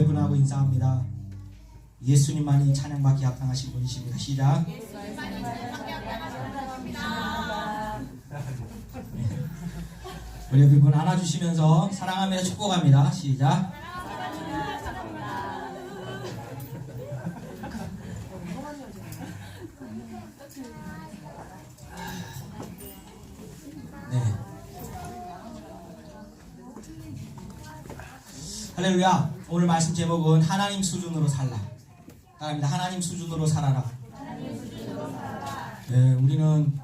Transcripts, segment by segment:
우리 분하고 인사합니다. 예수님만이 찬양받기 합당하신 분이십니다. 시작. 우리 옆에 분 안아주시면서 사랑하며 축복합니다. 시작. 네. 할렐루야. 오늘 말씀 제목은 하나님 수준으로 살라. 따라합니다. 하나님 수준으로 살아라. 네, 우리는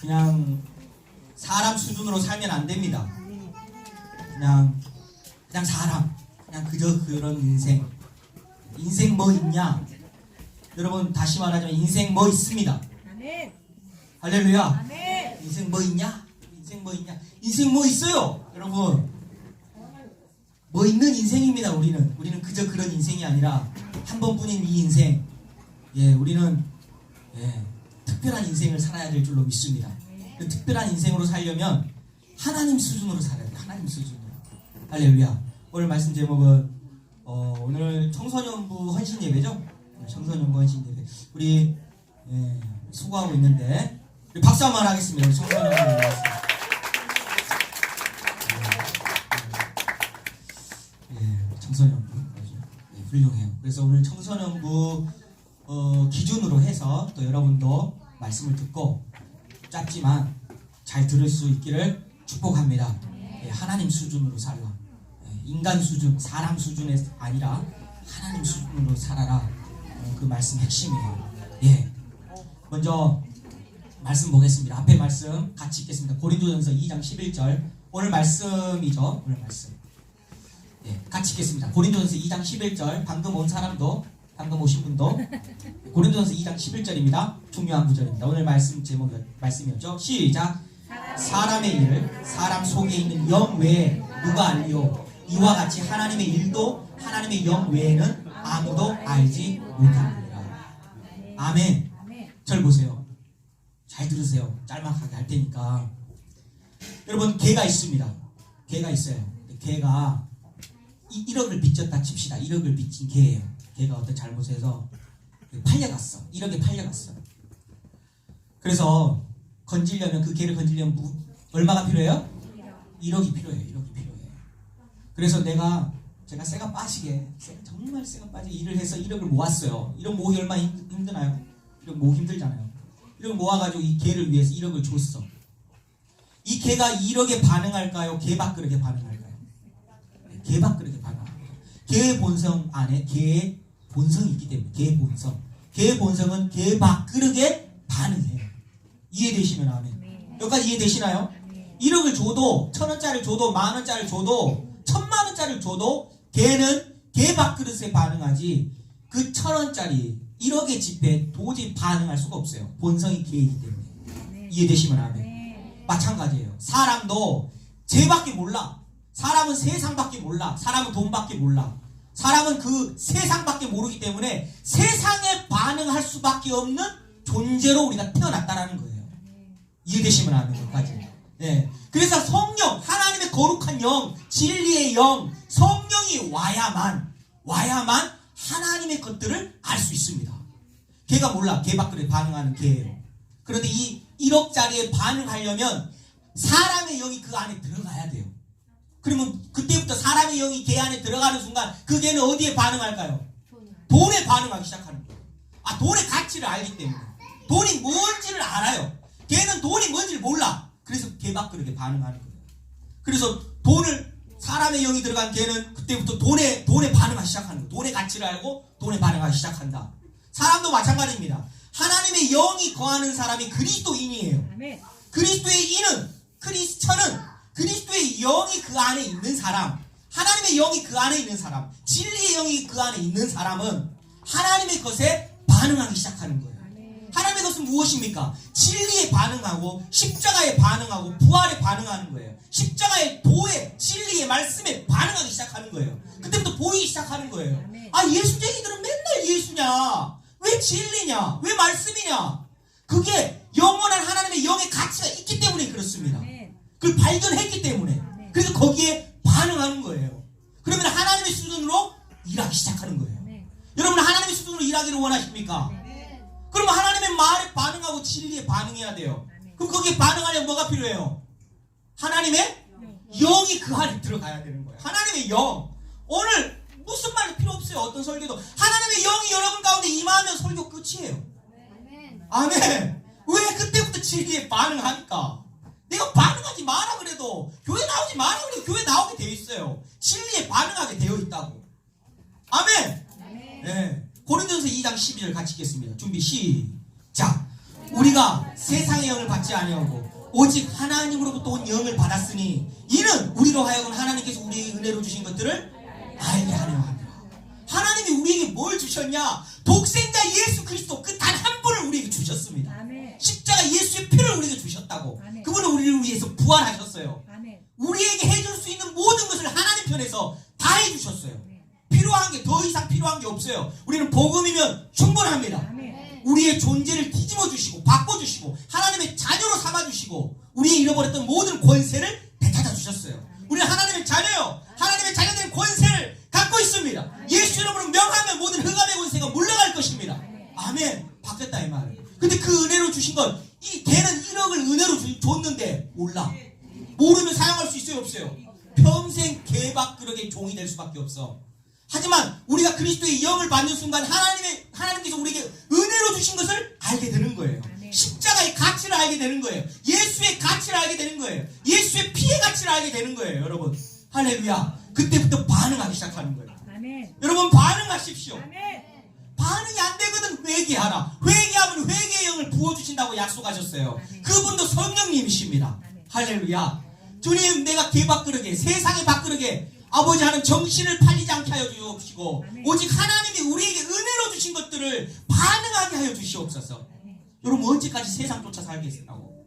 그냥 사람 수준으로 살면 안 됩니다. 그냥 그냥 사람, 그냥 그저 그런 인생. 인생 뭐 있냐? 여러분 다시 말하자면 인생 뭐 있습니다. 아멘. 할렐루야. 아멘. 인생 뭐 있냐? 인생 뭐 있냐? 인생 뭐 있어요, 여러분? 뭐 있는 인생입니다. 우리는 우리는 그저 그런 인생이 아니라 한 번뿐인 이 인생. 예, 우리는 예, 특별한 인생을 살아야 될 줄로 믿습니다. 그 특별한 인생으로 살려면 하나님 수준으로 살아야 돼요. 하나님 수준으로. 할렐루야. 오늘 말씀 제목은 어, 오늘 청소년부 헌신 예배죠? 오늘 청소년부 헌신 예배. 우리 예, 수고하고 있는데 박수 한번 하겠습니다. 청소년부 예배. 예, 청소년부 아주, 예, 훌륭해요. 그래서 오늘 청소년부 어, 기준으로 해서 또 여러분도 말씀을 듣고 짧지만 잘 들을 수 있기를 축복합니다. 예, 하나님 수준으로 살라. 예, 인간 수준, 사람 수준이 아니라 하나님 수준으로 살아라. 어, 그 말씀 핵심이에요. 예. 먼저 말씀 보겠습니다. 앞에 말씀 같이 읽겠습니다. 고린도전서 2장 11절. 오늘 말씀이죠. 오늘 말씀. 예, 같이 읽겠습니다. 고린도전서 2장 11절. 방금 온 사람도 방금 오신 분도 고린도전서 2장 11절입니다. 중요한 구절입니다. 오늘 말씀 제목 말씀이었죠. 시작. 사람의 일을 사람 속에 있는 영 외에 누가 알리요? 이와 같이 하나님의 일도 하나님의 영 외에는 아무도 알지 못합니다. 아멘. 절 보세요. 잘 들으세요. 짤막하게 할 테니까. 여러분, 개가 있습니다. 개가 있어요. 개가 이 1억을 빚졌다 칩시다. 1억을 빚진 개예요. 개가 어떤 잘못해서 팔려갔어. 1억에 팔려갔어. 그래서 건지려면 그 개를 건지려면 무- 얼마가 필요해요? 1억이 필요해요. 1억이 필요해요. 그래서 내가 제가 새가 빠지게 정말 새가 빠지게 일을 해서 1억을 모았어요. 1억 모으기 얼마나 힘- 힘드나요? 1억 모으기 힘들잖아요. 1억 모아가지고 이 개를 위해서 1억을 줬어. 이 개가 1억에 반응할까요? 개밥그릇에 반응할까요? 네, 반응합니다. 개의 본성 안에 개의 본성이 있기 때문에 개의 본성. 개의 본성은 개 밥그릇에 반응해요. 이해되시면 아멘. 여기까지 이해되시나요? 1억을 줘도 천 원짜리를 줘도 만 원짜리를 줘도 천만 원짜리를 줘도 걔는 개 밥그릇에 반응하지 그 천 원짜리 1억의 지폐에 도저히 반응할 수가 없어요. 본성이 개이기 때문에 이해되시면 아멘. 네. 마찬가지예요. 사람도 죄밖에 몰라. 사람은 세상밖에 몰라. 사람은 돈밖에 몰라. 사람은 그 세상밖에 모르기 때문에 세상에 반응할 수밖에 없는 존재로 우리가 태어났다라는 거예요. 이해되시면 아멘. 여기까지. 네. 그래서 성령, 하나님의 거룩한 영, 진리의 영, 성령이 와야만, 와야만 하나님의 것들을 알 수 있습니다. 걔가 몰라. 개 밖으로 반응하는 개예요. 그런데 이 1억짜리에 반응하려면 사람의 영이 그 안에 들어가야 돼요. 그러면 그때부터 사람의 영이 개 안에 들어가는 순간 그 개는 어디에 반응할까요? 돈에 반응하기 시작하는 거예요. 아, 돈의 가치를 알기 때문에. 돈이 뭔지를 알아요. 걔는 돈이 뭔지를 몰라. 그래서 개밥그릇에 반응하는 거예요. 그래서 돈을 사람의 영이 들어간 걔는 그때부터 돈에 돈에 반응하기 시작하는 거예요. 돈의 가치를 알고 돈에 반응하기 시작한다. 사람도 마찬가지입니다. 하나님의 영이 거하는 사람이 그리스도인이에요. 그리스도의 인은 크리스천은 그리스도의 영이 그 안에 있는 사람, 하나님의 영이 그 안에 있는 사람, 진리의 영이 그 안에 있는 사람은 하나님의 것에 반응하기 시작하는 거예요. 하나님의 것은 무엇입니까? 진리에 반응하고 십자가에 반응하고 부활에 반응하는 거예요. 십자가의 도에 진리의 말씀에 반응하기 시작하는 거예요. 그때부터 보이기 시작하는 거예요. 아 예수쟁이들은 맨날 예수냐? 왜 진리냐? 왜 말씀이냐? 그게 영원한 하나님의 영의 가치가 있기 때문에 그렇습니다. 그걸 발견했기 때문에. 그래서 거기에 반응하는 거예요. 그러면 하나님의 수준으로 일하기 시작하는 거예요. 아멘. 여러분 하나님의 수준으로 일하기를 원하십니까? 그러면 하나님의 말에 반응하고 진리에 반응해야 돼요. 그럼 거기에 반응하려면 뭐가 필요해요? 하나님의 영이 그 안에 들어가야 되는 거예요. 하나님의 영. 오늘 무슨 말이 필요 없어요. 어떤 설교도. 하나님의 영이 여러분 가운데 임하면 설교 끝이에요. 아멘. 왜 그때부터 진리에 반응하니까? 내가 반응하지 마라 그래도 교회 나오지 마라 그래도 교회 나오게 되어 있어요. 진리에 반응하게 되어 있다고. 아멘. 네. 고린도전서 2장 12절 같이 읽겠습니다. 준비 시작. 우리가 세상의 영을 받지 아니하고 오직 하나님으로부터 온 영을 받았으니 이는 우리로 하여금 하나님께서 우리에게 은혜로 주신 것들을 알게 하려 합니다. 하나님이 우리에게 뭘 주셨냐? 독생자 예수 그리스도 그 단 한 분을 우리에게 주셨습니다. 아멘. 십자가 예수의 피를 우리에게 주셨다고. 아멘. 그분은 우리를 위해서 부활하셨어요. 아멘. 우리에게 해줄 수 있는 모든 것을 하나님 편에서 다 해주셨어요. 필요한 게 더 이상 필요한 게 없어요. 우리는 복음이면 충분합니다. 아멘. 우리의 존재를 뒤집어 주시고 바꿔 주시고 하나님의 자녀로 삼아 주시고 우리의 잃어버렸던 모든 권세를 밥그릇에 세상의 밥그릇에 아버지 하는 정신을 팔리지 않게 하여 주옵시고. 오직 하나님이 우리에게 은혜로 주신 것들을 반응하게 하여 주시옵소서. 여러분 언제까지 세상 쫓아 살겠냐고.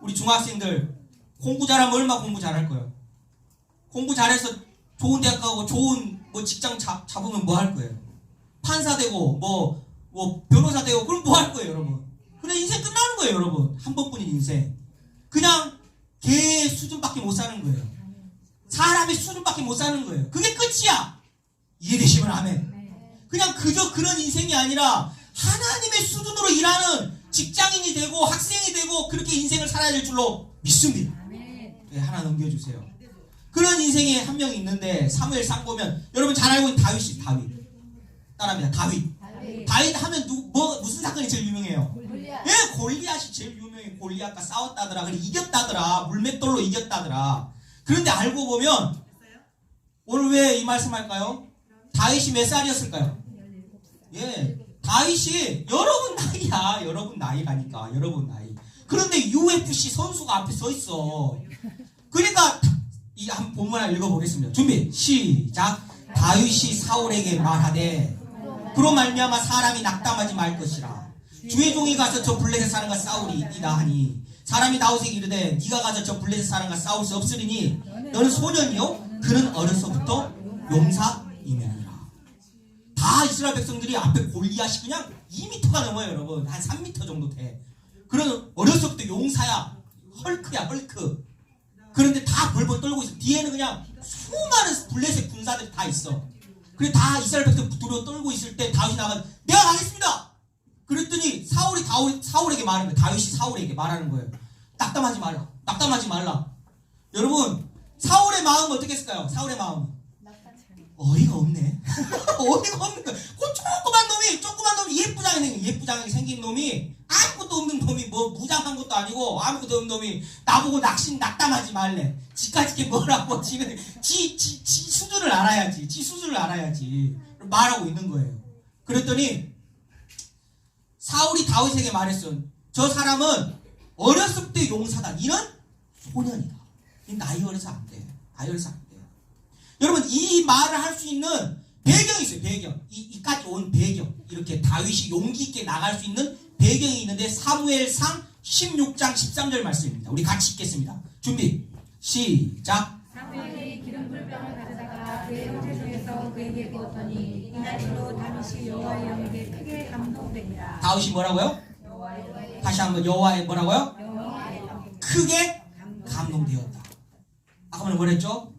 우리 중학생들 공부 잘하면 얼마 공부 잘할 거예요. 공부 잘해서 좋은 대학 가고 좋은 뭐 직장 잡, 잡으면 뭐 할 거예요. 판사 되고 뭐, 뭐 변호사 되고 그럼 뭐 할 거예요, 여러분. 그냥 인생 끝나는 거예요, 여러분. 한 번뿐인 인생. 그냥 개의 수준밖에 못 사는 거예요. 사람의 수준밖에 못 사는 거예요. 그게 끝이야. 이해되시면 아멘. 그냥 그저 그런 인생이 아니라 하나님의 수준으로 일하는 직장인이 되고 학생이 되고 그렇게 인생을 살아야 될 줄로 믿습니다. 네, 하나 넘겨주세요. 그런 인생에 한 명이 있는데 사무엘 상 보면 여러분 잘 알고 있는 다윗이 다윗. 따라합니다. 다윗. 다윗. 다윗 하면 누, 뭐 무슨 사건이 제일 유명해요? 골리앗. 예, 골리앗이 제일 유명해. 골리앗과 싸웠다더라. 그래 이겼다더라. 물맷돌로 이겼다더라. 그런데 알고 보면 오늘 왜 이 말씀할까요? 다윗이 몇 살이었을까요? 17살. 예, 다윗이 여러분 나이야. 여러분 나이라니까. 여러분 나이. 그런데 UFC 선수가 앞에 서 있어. 그러니까 이 한 본문 하나 읽어보겠습니다. 준비 시작. 다윗이 사울에게 말하되 그로 말미암아 사람이 낙담하지 말 것이라. 주의 종이 가서 저 블레셋 사람과 싸우리 이다 하니 사람이 다윗에게 이르되 네가 가서 저 블레셋 사람과 싸울 수 없으리니 너는 소년이요 그는 어려서부터 용사이며니라. 다 이스라엘 백성들이 앞에 골리앗이 그냥 2m가 넘어요, 여러분. 한 3m 정도 돼. 그런 어려서부터 용사야. 헐크야, 헐크. 그런데 다 벌벌 떨고 있어. 뒤에는 그냥 수많은 블레셋 군사들이 다 있어. 그래 다 이스라엘 백성 두려워 떨고 있을 때 다윗이 나가 내가 가겠습니다. 그랬더니 사울이 다윗, 사울에게 말하는 거예요. 다윗이 사울에게 말하는 거예요. 낙담하지 말라. 낙담하지 말라. 여러분 사울의 마음은 어떻겠을까요? 사울의 마음. 어이가 없네. 어이가 없는 거야. 그 조그만 놈이, 조그만 놈이 예쁘장하게 생긴, 예쁘장하게 생긴 놈이, 아무것도 없는 놈이, 뭐, 무장한 것도 아니고, 아무것도 없는 놈이, 나보고 낙심, 낙담하지 말래. 지까지 게 뭐라고, 지는, 지, 지, 지 수준을 알아야지. 지 수준을 알아야지. 말하고 있는 거예요. 그랬더니, 사울이 다윗에게 말했어. 저 사람은 어렸을 때 용사다. 이는 소년이다. 이 나이 어려서 안 돼. 나이 어려서 안 돼. 여러분 이 말을 할 수 있는 배경이 있어요. 배경. 이, 이까지 온 배경. 이렇게 다윗이 용기 있게 나갈 수 있는 배경이 있는데 사무엘상 16장 13절 말씀입니다. 우리 같이 읽겠습니다. 준비. 시작. 사무엘이 기름 불병을 가져다가 그의 형제 중에서 그에게 부었더니 다윗 다윗이 여호와의 영에게 크게 감동됩니다. 다윗이 뭐라고요? 다시 한번 여호와의 뭐라고요? 크게 감동되었다. 아까 뭐라 그랬죠?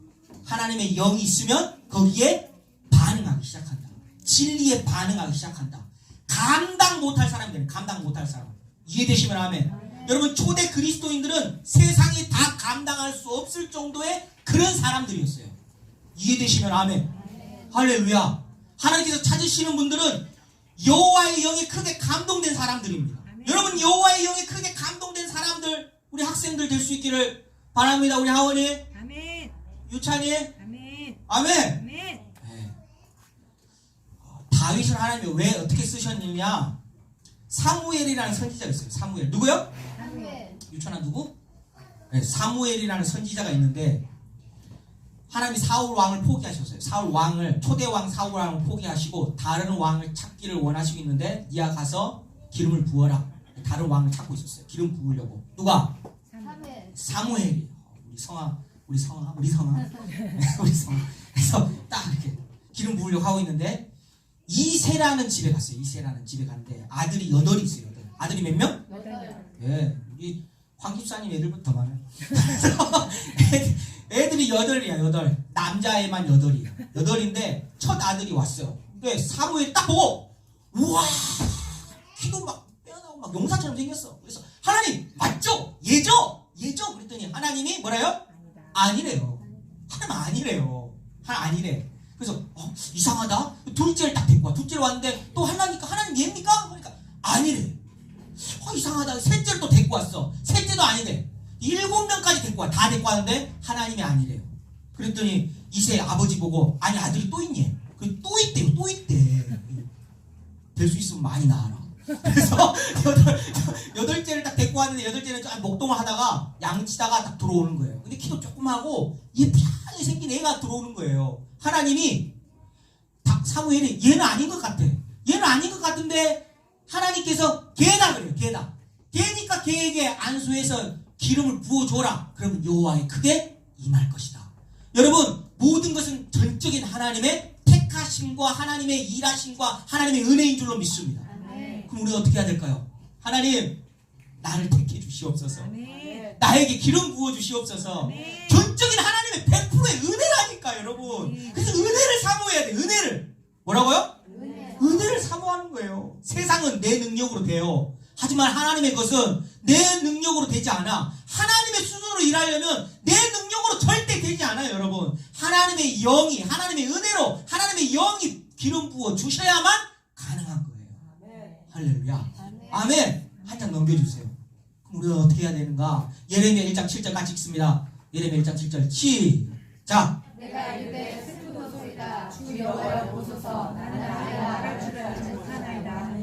하나님의 영이 있으면 거기에 반응하기 시작한다. 진리에 반응하기 시작한다. 감당 못할 되는 감당 못할 사람. 이해되시면 아멘. 여러분 초대 그리스도인들은 세상이 다 감당할 수 없을 정도의 그런 사람들이었어요. 이해되시면 아멘. 할렐루야. 하나님께서 찾으시는 분들은 여호와의 영에 크게 감동된 사람들입니다. 아멘. 여러분 여호와의 영에 크게 감동된 사람들 우리 학생들 될 수 있기를 바랍니다. 우리 하원이, 아멘. 유찬이, 아멘. 아멘. 아멘. 네. 어, 다윗을 하나님이 왜 어떻게 쓰셨느냐? 사무엘이라는 선지자가 있어요. 사무엘 누구요? 유찬아 누구? 네, 사무엘이라는 선지자가 있는데 하나님이 사울 왕을 포기하셨어요. 사울 왕을 초대 왕 사울 왕을 포기하시고 다른 왕을 찾기를 원하시고 있는데 니가 가서 기름을 부어라. 다른 왕을 찾고 있었어요. 기름 부으려고 누가? 사무엘이 우리 성아 우리 성아 우리 성아 우리 성아 그래서 딱 이렇게 기름 부으려고 하고 있는데 이세라는 집에 갔어요. 이세라는 집에 갔는데 아들이 여덟이 있어요. 여덟. 아들이 몇 명? 예, 우리 황 집사님 애들부터 많아요. 애들- 애들이 여덟이야, 여덟. 남자애만 여덟이야. 여덟인데 첫 아들이 왔어요. 근데 사무엘 딱 보고 우와 키도 막 빼어나고 막 용사처럼 생겼어. 그래서 하나님 맞죠? 예죠? 예죠? 그랬더니 하나님이 뭐라요? 아니래요. 하나님 아니래요. 하나님 아니래. 그래서 어, 이상하다. 둘째를 딱 데리고 와. 둘째를 왔는데 또 하나니까 하나님 얘입니까? 그러니까 아니래. 어, 이상하다. 셋째를 또 데리고 왔어. 셋째도 아니래. 일곱 명까지 데리고 와. 다 데리고 왔는데 하나님이 아니래요. 그랬더니 이세 아버지 보고 아니 아들이 또 있니? 그또 있대요. 또 있대. 될 수 있으면 많이 낳아라. 그래서 여덟, 여덟째를 딱 데리고 왔는데 여덟째는 좀 목동을 하다가 양치다가 딱 들어오는 거예요. 근데 키도 조그마하고 예쁘게 생긴 애가 들어오는 거예요. 하나님이 다- 사무엘이 얘는 아닌 것 같아. 얘는 아닌 것 같은데 하나님께서 걔다 그래요. 걔다. 걔니까 걔에게 안수해서 기름을 부어줘라. 그러면 여호와의 크게 임할 것이다. 여러분 모든 것은 전적인 하나님의 택하심과 하나님의 일하심과 하나님의 은혜인 줄로 믿습니다. 그럼 우리가 어떻게 해야 될까요? 하나님 나를 택해 주시옵소서. 아멘. 나에게 기름 부어 주시옵소서. 아멘. 전적인 하나님의 100%의 은혜라니까 여러분. 네. 그래서 은혜를 사모해야 돼. 은혜를. 뭐라고요? 은혜를 사모하는 거예요. 세상은 내 능력으로 돼요. 하지만 하나님의 것은 내 능력으로 되지 않아. 하나님의 수준으로 일하려면 내 능력으로 절대 되지 않아요, 여러분. 하나님의 영이, 하나님의 은혜로, 하나님의 영이 기름 부어 주셔야만 가능한 거예요. 할렐루야. 아멘. 한 장 넘겨주세요. 그럼 우리가 어떻게 해야 되는가? 예레미야 1장 7절 같이 읽습니다. 예레미야 1장 7절 시작. 내가 이르되 슬픈 소리다 주 여호와여 보소서 나는 아이라 말할 줄 알지 못하나이다.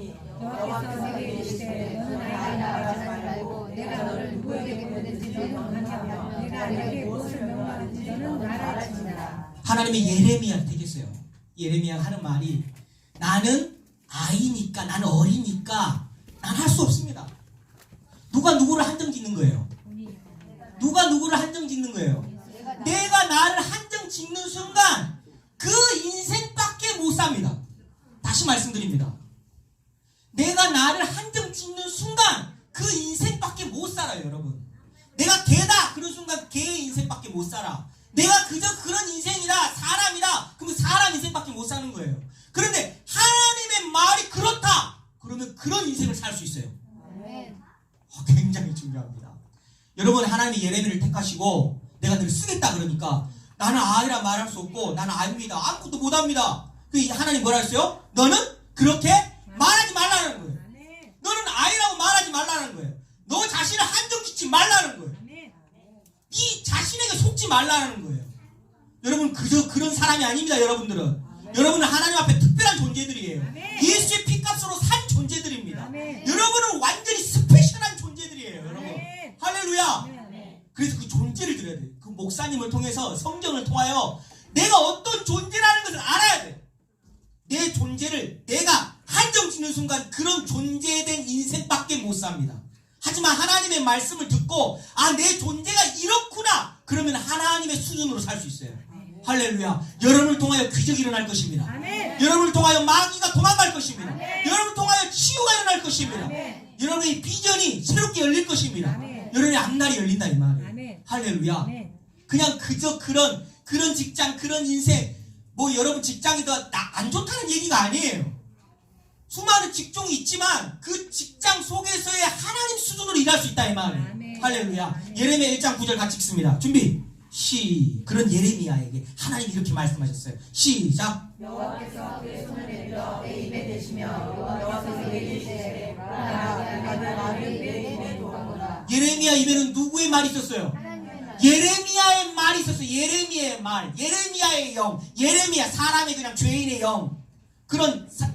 하나님의 예레미야를 택했어요. 예레미야가 하는 말이 나는 아이니까 나는 어리니까 난 할 수 없습니다. 누가 누구를 한정 짓는 거예요? 누가 누구를 한정 짓는 거예요? 내가 나를 한정 짓는 순간 그 인생밖에 못 삽니다. 다시 말씀드립니다. 내가 나를 한정 짓는 순간 그 인생밖에 못 살아요, 여러분. 내가 개다 그런 순간 개의 인생밖에 못 살아. 내가 그저 그런 인생이다 사람이다 그러면 사람 인생밖에 못 사는 거예요. 그런데 하나님의 말이 그렇다 그러면 그런 인생을 살 수 있어요. 어, 굉장히 중요합니다. 여러분 하나님이 예레미를 택하시고 내가 너를 쓰겠다 그러니까 나는 아이라 말할 수 없고 나는 아닙니다. 아무것도 못합니다. 그 하나님 뭐라 했어요? 너는 그렇게 말하지 말라는 거예요. 너는 아이라고 말하지 말라는 거예요. 너 자신을 한정짓지 말라는 거예요. 이 자신에게 속지 말라는 거예요. 여러분 그저 그런 사람이 아닙니다. 여러분들은 여러분은 하나님 앞에 특별한 존재들이에요. 예수의 피값으로 산 존재들입니다. 여러분은 완전히 스페셜한 존재들이에요. 여러분. 할렐루야. 그래서 그 존재를 들어야 돼. 그 목사님을 통해서 성경을 통하여 내가 어떤 존재라는 것을 알아야 돼. 내 존재를 내가 한정 짓는 순간 그런 존재된 인생밖에 못 삽니다. 하지만 하나님의 말씀을 듣고 아 내 존재가 이렇구나 그러면 하나님의 수준으로 살 수 있어요. 할렐루야. 여러분을 통하여 기적이 일어날 것입니다. 아멘. 여러분을 통하여 마귀가 도망갈 것입니다. 여러분 통하여 치유가 일어날 것입니다. 아멘. 여러분의 비전이 새롭게 열릴 것입니다. 아멘. 여러분의 앞날이 열린다 이 말이에요. 아멘. 할렐루야. 아멘. 그냥 그저 그런 그런 직장 그런 인생 뭐 여러분 직장이 더 안 좋다는 얘기가 아니에요. 수많은 직종이 있지만 그 직장 속에서의 하나님 수준으로 일할 수 있다 이 말이에요. 아멘. 할렐루야. 아멘. 예레미야 1장 9절 같이 읽습니다. 준비. 시 그런 예레미야에게 하나님이 이렇게 말씀하셨어요. 시작. 여호와께서 그의 손을 내밀어 내 입에 대시며 여호와께서 내 입에 예레미야 입에는 누구의 말이 있었어요? 예레미야의 말이 있었어요. 예레미야의 말, 예레미야의 영, 예레미야 사람의 그냥 죄인의 영 그런 사-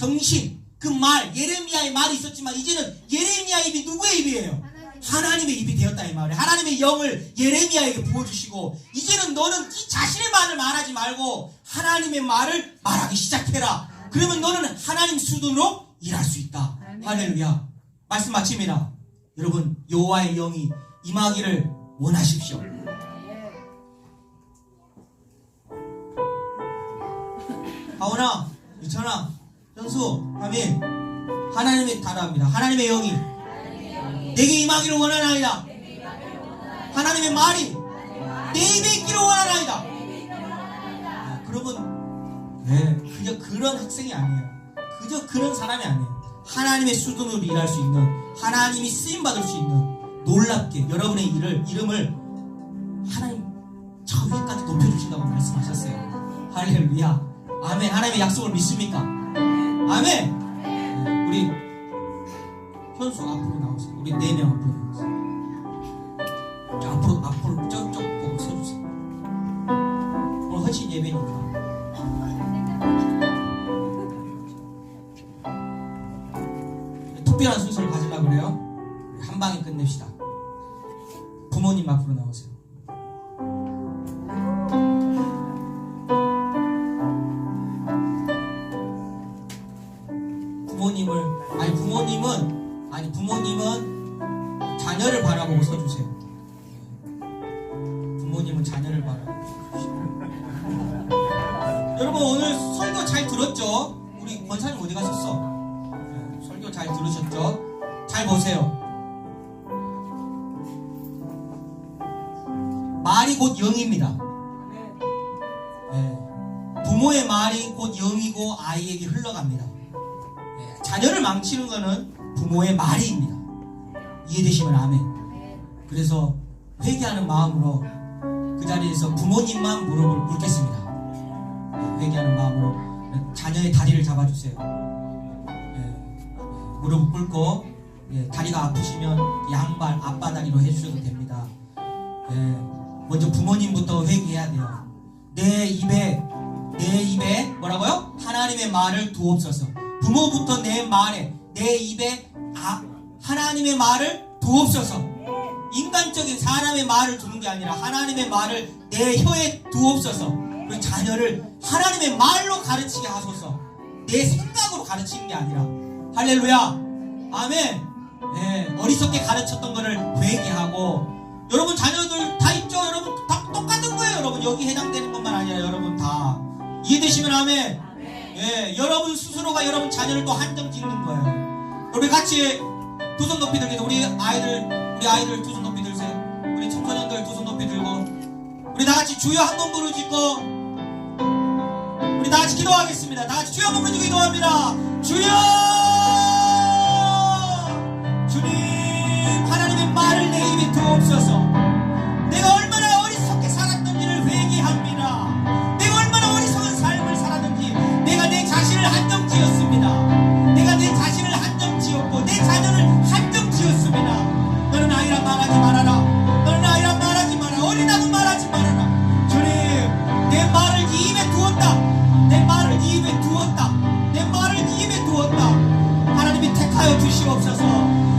정신 그 말, 예레미야의 말이 있었지만 이제는 예레미야 입이 누구의 입이에요? 하나님의 입이 되었다 이 말이에요. 하나님의 영을 예레미야에게 부어주시고 이제는 너는 이 자신의 말을 말하지 말고 하나님의 말을 말하기 시작해라. 그러면 너는 하나님 수준으로 일할 수 있다. 할렐루야. 말씀 마칩니다. 여러분 여호와의 영이 임하기를 원하십시오. 하원아, 유천아, 현수, 하민, 하나님의 다라합니다. 하나님의 영이 내게 임하기를 원하나이다. 하나님의 말이 내 입에 있기를 원하나이다. 아, 그러면 네, 그저 그런 학생이 아니에요. 그저 그런 사람이 아니에요. 하나님의 수준으로 일할 수 있는 하나님이 쓰임 받을 수 있는 놀랍게 여러분의 일을 이름을 하나님 저 위까지 높여주신다고 말씀하셨어요. 할렐루야. 아멘. 하나님의 약속을 믿습니까? 아멘. 네, 우리 현수 앞으로 나오세요. 우리 네 명 앞으로 나오세요. 저 앞으로 앞으로 저쪽 보고 서주세요. 오늘 헌신 예배니까. 특별한 순서를 가지려고 그래요. 한 방에 끝냅시다. 부모님 앞으로 나오세요. 것은 부모의 말입니다. 이해되시면 아멘. 그래서 회개하는 마음으로 그 자리에서 부모님만 무릎을 꿇겠습니다. 네, 회개하는 마음으로 자녀의 다리를 잡아주세요. 네, 무릎 꿇고 예, 다리가 아프시면 양발 아빠 다리로 해주셔도 됩니다. 예, 먼저 부모님부터 회개해야 돼요. 내 입에 내 입에 뭐라고요? 하나님의 말을 두옵소서. 부모부터 내 말에 내 입에 아, 하나님의 말을 두옵소서. 인간적인 사람의 말을 두는 게 아니라 하나님의 말을 내 혀에 두옵소서. 그 자녀를 하나님의 말로 가르치게 하소서. 내 생각으로 가르치는 게 아니라 할렐루야. 아멘. 예, 어리석게 가르쳤던 거를 회개하고 여러분 자녀들 다 있죠? 여러분 다 똑같은 거예요. 여러분 여기 해당되는 것만 아니라 여러분 다 이해되시면 아멘. 예, 여러분 스스로가 여러분 자녀를 또 한정 짓는 거예요. 우리 같이 두 손 높이 들게요. 우리 아이들 우리 아이들 두 손 높이 들세요. 우리 청소년들 두 손 높이 들고 우리 다 같이 주여 한 번 부르짖고 우리 다 같이 기도하겠습니다. 다 같이 주여 한번 부르짖고 기도합니다. 주여 택하여 주시옵소서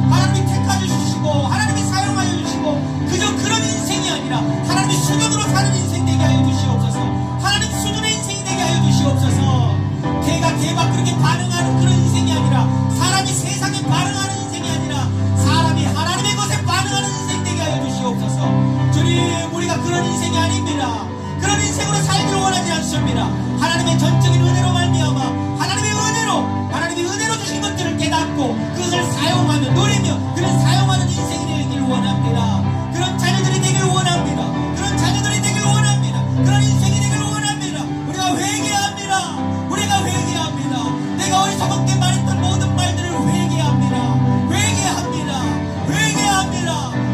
Hallelujah.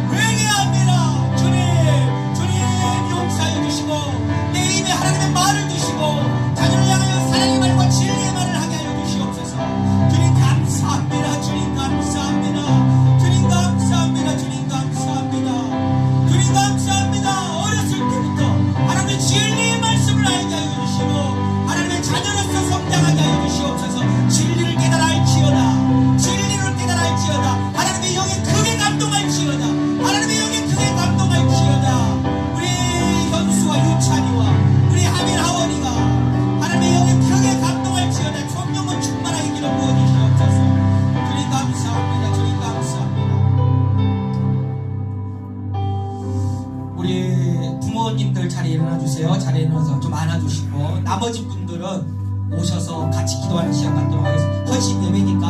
일어나 주세요. 자리에 일어나서 좀 안아주시고 나머지 분들은 오셔서 같이 기도하는 시간 갖도록 하겠습니다. 헌신 예배니까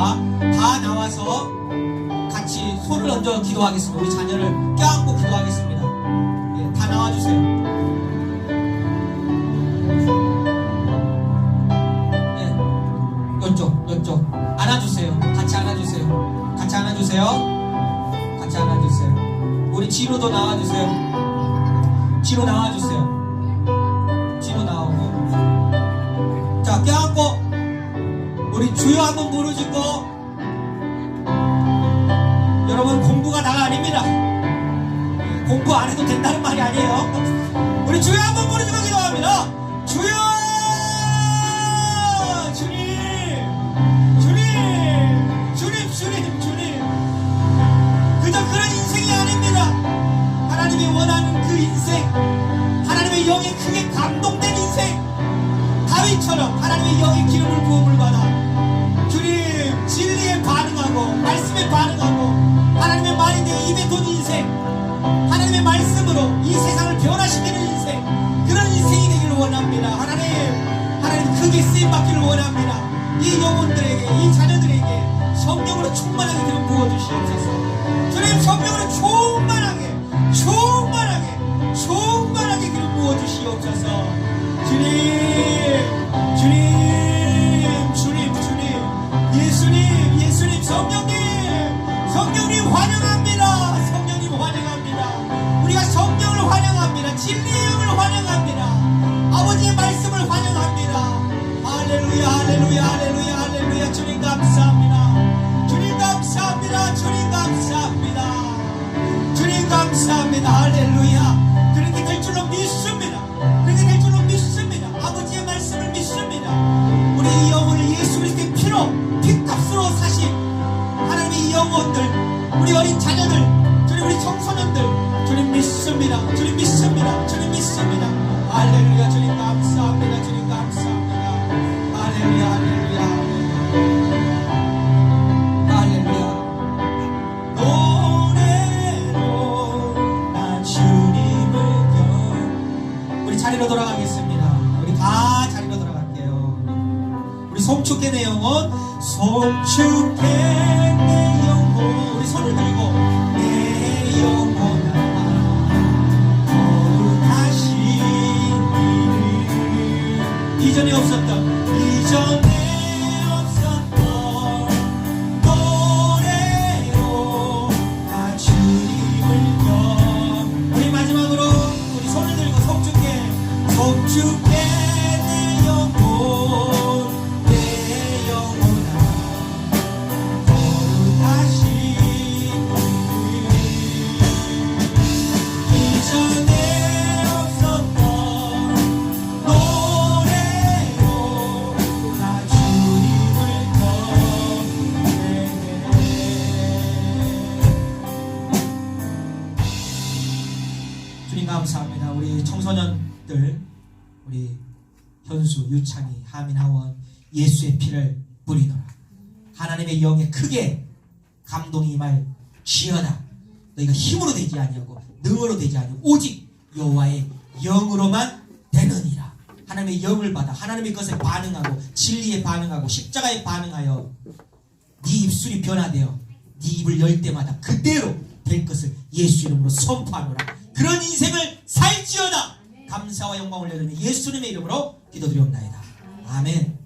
다 나와서 같이 손을 얹어 기도하겠습니다. 우리 자녀를 껴안고 기도하겠습니다. 예, 다 나와주세요. 예, 이쪽, 이쪽 안아주세요. 같이 안아주세요. 같이 안아주세요. 같이 안아주세요. 우리 진우도 나와주세요. 진우 나와주세요. 진우 나오고. 자, 껴안고. 우리 주여 한번 부르짖고. 여러분, 공부가 다가 아닙니다. 공부 안 해도 된다는 말이 아니에요. 우리 주여 한번 부르짖고 기도합니다. 주여! 다윗처럼 하나님의 영의 기름을 부음 성령님 환영합니다. 성령님 환영합니다. 우리가 성령을 환영합니다. 진리의 영을 환영합니다. 아버지의 말씀을 환영합니다. 할렐루야, 할렐루야, 할렐루야, 할렐루야. 주님 감사합니다. 주님 감사합니다. 주님 감사합니다. 주님 감사합니다. 할렐루야. 그렇게 될 줄로 믿습니다. 그렇게 될 줄로 믿습니다. 아버지의 말씀을 믿습니다. 우리 이 영혼을 예수 그리스도의 피로 영혼들, 우리 어린 자녀들, 주님 우리 청소년들, 주님 믿습니다. 주님 믿습니다. 주님 믿습니다. 할렐루야. 주님 감사합니다. 주님 감사합니다. 할렐루야. 할렐루야. 자리로 돌아가겠습니다. 우리 다 자리로 돌아갈게요. 우리 송축해 내 영혼, 송축해. 우리 손을 들고 내 영혼아, 거룩하신 이름. 이전에 없었던 이전에 유찬이, 하민, 하원 예수의 피를 뿌리노라. 하나님의 영에 크게 감동이 임할 지어다. 너희가 힘으로 되지 아니하고 능으로 되지 아니하고 오직 여호와의 영으로만 되느니라. 하나님의 영을 받아 하나님의 것에 반응하고 진리에 반응하고 십자가에 반응하여 네 입술이 변화되어 네 입을 열 때마다 그대로 될 것을 예수 이름으로 선포하노라. 그런 인생을 살지어다. 감사와 영광을 올려드리는 예수님의 이름으로 기도드리옵나이다. 아멘.